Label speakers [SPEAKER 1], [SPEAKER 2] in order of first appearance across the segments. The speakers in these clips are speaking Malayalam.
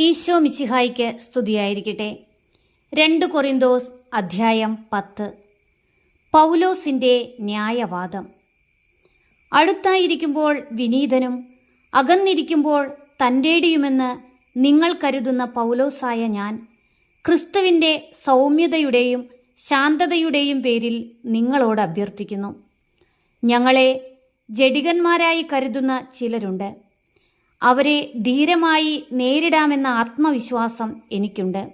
[SPEAKER 1] ഈശോ മിശിഹായിക്ക് സ്തുതിയായിരിക്കട്ടെ. രണ്ട് കൊറിന്തോസ് അധ്യായം പത്ത്. പൗലോസിന്റെ ന്യായവാദം. അടുത്തായിരിക്കുമ്പോൾ വിനീതനും അകന്നിരിക്കുമ്പോൾ തന്റെടിയുമെന്ന് നിങ്ങൾ കരുതുന്ന പൗലോസായ ഞാൻ ക്രിസ്തുവിന്റെ സൗമ്യതയുടെയും ശാന്തതയുടെയും പേരിൽ നിങ്ങളോട് അഭ്യർത്ഥിക്കുന്നു. ഞങ്ങളെ ജഡികന്മാരായി കരുതുന്ന ചിലരുണ്ട്. അവരെ ധീരമായി നേരിടാമെന്ന ആത്മവിശ്വാസം എനിക്കുണ്ട്.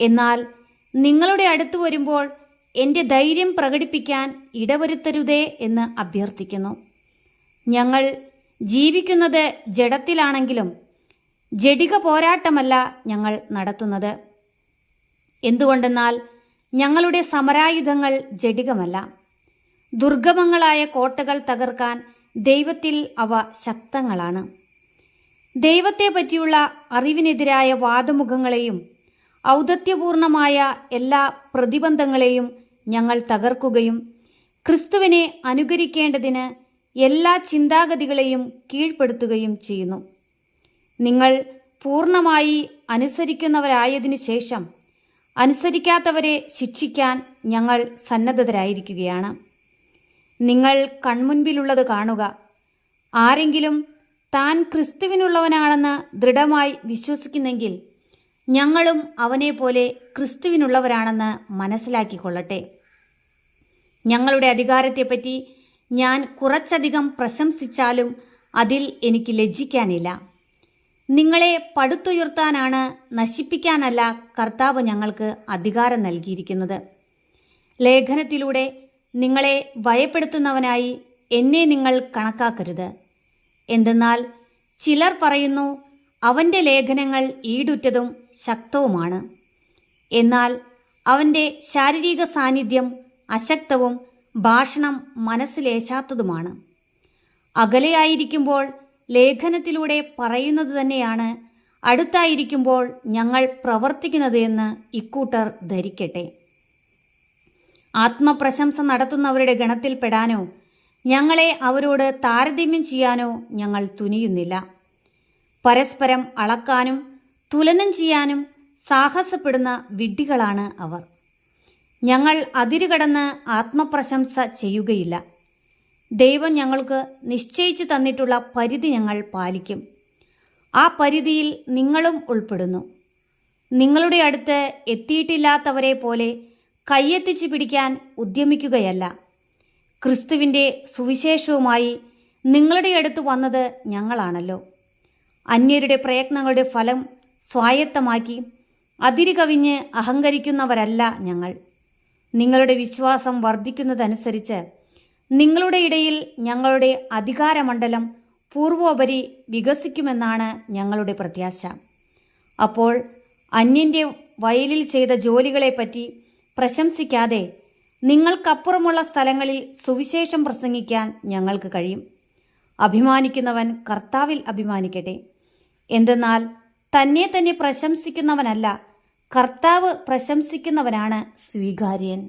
[SPEAKER 1] എന്നാൽ നിങ്ങളുടെ അടുത്തു വരുമ്പോൾ എന്റെ ധൈര്യം പ്രകടിപ്പിക്കാൻ ഇടവരുത്തരുതേ എന്ന് അഭ്യർത്ഥിക്കുന്നു. ഞങ്ങൾ ജീവിക്കുന്നത് ജഡത്തിലാണെങ്കിലും ജഡിക പോരാട്ടമല്ല ഞങ്ങൾ നടത്തുന്നത്. എന്തുകൊണ്ടെന്നാൽ ഞങ്ങളുടെ സമരായുധങ്ങൾ ജഡികമല്ല. ദുർഗമങ്ങളായ കോട്ടകൾ തകർക്കാൻ ദൈവത്തിൽ അവ ശക്തങ്ങളാണ്. ദൈവത്തെ പറ്റിയുള്ള അറിവിനെതിരായ വാദമുഖങ്ങളെയും ഔദത്യപൂർണമായ എല്ലാ പ്രതിബന്ധങ്ങളെയും ഞങ്ങൾ തകർക്കുകയും ക്രിസ്തുവിനെ അനുകരിക്കേണ്ടതിന് എല്ലാ ചിന്താഗതികളെയും കീഴ്പ്പെടുത്തുകയും ചെയ്യുന്നു. നിങ്ങൾ പൂർണമായി അനുസരിക്കുന്നവരായതിനു ശേഷം അനുസരിക്കാത്തവരെ ശിക്ഷിക്കാൻ ഞങ്ങൾ സന്നദ്ധരായിരിക്കുകയാണ്. നിങ്ങൾ കൺമുൻപിലുള്ളത് കാണുക. ആരെങ്കിലും താൻ ക്രിസ്തുവിനുള്ളവനാണെന്ന് ദൃഢമായി വിശ്വസിക്കുന്നെങ്കിൽ ഞങ്ങളും അവനെ പോലെ ക്രിസ്തുവിനുള്ളവരാണെന്ന് മനസ്സിലാക്കിക്കൊള്ളട്ടെ. ഞങ്ങളുടെ അധികാരത്തെപ്പറ്റി ഞാൻ കുറച്ചധികം പ്രശംസിച്ചാലും അതിൽ എനിക്ക് ലജ്ജിക്കാനില്ല. നിങ്ങളെ പടുത്തുയർത്താനാണ് നശിപ്പിക്കാനല്ല കർത്താവ് ഞങ്ങൾക്ക് അധികാരം നൽകിയിരിക്കുന്നത്. ലേഖനത്തിലൂടെ നിങ്ങളെ ഭയപ്പെടുത്തുന്നവനായി എന്നെ നിങ്ങൾ കണക്കാക്കരുത്. എന്തെന്നാൽ ചിലർ പറയുന്നു അവന്റെ ലേഖനങ്ങൾ ഈടുറ്റതും ശക്തവുമാണ്. എന്നാൽ അവന്റെ ശാരീരിക സാന്നിധ്യം അശക്തവും ഭാഷണം മനസ്സിലേശാത്തതുമാണ്. അകലെയായിരിക്കുമ്പോൾ ലേഖനത്തിലൂടെ പറയുന്നത് തന്നെയാണ് അടുത്തായിരിക്കുമ്പോൾ ഞങ്ങൾ പ്രവർത്തിക്കുന്നത് എന്ന് ഇക്കൂട്ടർ ധരിക്കട്ടെ. ആത്മപ്രശംസ നടത്തുന്നവരുടെ ഗണത്തിൽപ്പെടാനോ ഞങ്ങളെ അവരോട് താരതമ്യം ചെയ്യാനോ ഞങ്ങൾ തുനിയുന്നില്ല. പരസ്പരം അളക്കാനും തുലനം ചെയ്യാനും സാഹസപ്പെടുന്ന വിഡ്ഢികളാണ് അവർ. ഞങ്ങൾ അതിരുകടന്ന് ആത്മപ്രശംസ ചെയ്യുകയില്ല. ദൈവം ഞങ്ങൾക്ക് നിശ്ചയിച്ചു തന്നിട്ടുള്ള പരിധി ഞങ്ങൾ പാലിക്കും. ആ പരിധിയിൽ നിങ്ങളും ഉൾപ്പെടുന്നു. നിങ്ങളുടെ അടുത്ത് എത്തിയിട്ടില്ലാത്തവരെ പോലെ കയ്യെത്തിച്ചു പിടിക്കാൻ ഉദ്യമിക്കുകയല്ല. ക്രിസ്തുവിന്റെ സുവിശേഷവുമായി നിങ്ങളുടെ അടുത്ത് വന്നത് ഞങ്ങളാണല്ലോ. അന്യരുടെ പ്രയത്നങ്ങളുടെ ഫലം സ്വായത്തമാക്കി അതിരുകവിഞ്ഞ് അഹങ്കരിക്കുന്നവരല്ല ഞങ്ങൾ. നിങ്ങളുടെ വിശ്വാസം വർദ്ധിക്കുന്നതനുസരിച്ച് നിങ്ങളുടെ ഇടയിൽ ഞങ്ങളുടെ അധികാരമണ്ഡലം പൂർവോപരി വികസിക്കുമെന്നാണ് ഞങ്ങളുടെ പ്രത്യാശ. അപ്പോൾ അന്യന്റെ വയലിൽ ചെയ്ത ജോലികളെപ്പറ്റി പ്രശംസിക്കാതെ നിങ്ങൾക്കപ്പുറമുള്ള സ്ഥലങ്ങളിൽ സുവിശേഷം പ്രസംഗിക്കാൻ ഞങ്ങൾക്ക് കഴിയും. അഭിമാനിക്കുന്നവൻ കർത്താവിൽ അഭിമാനിക്കട്ടെ. എന്തെന്നാൽ തന്നെ തന്നെ പ്രശംസിക്കുന്നവനല്ല കർത്താവ് പ്രശംസിക്കുന്നവനാണ് സ്വീകാര്യൻ.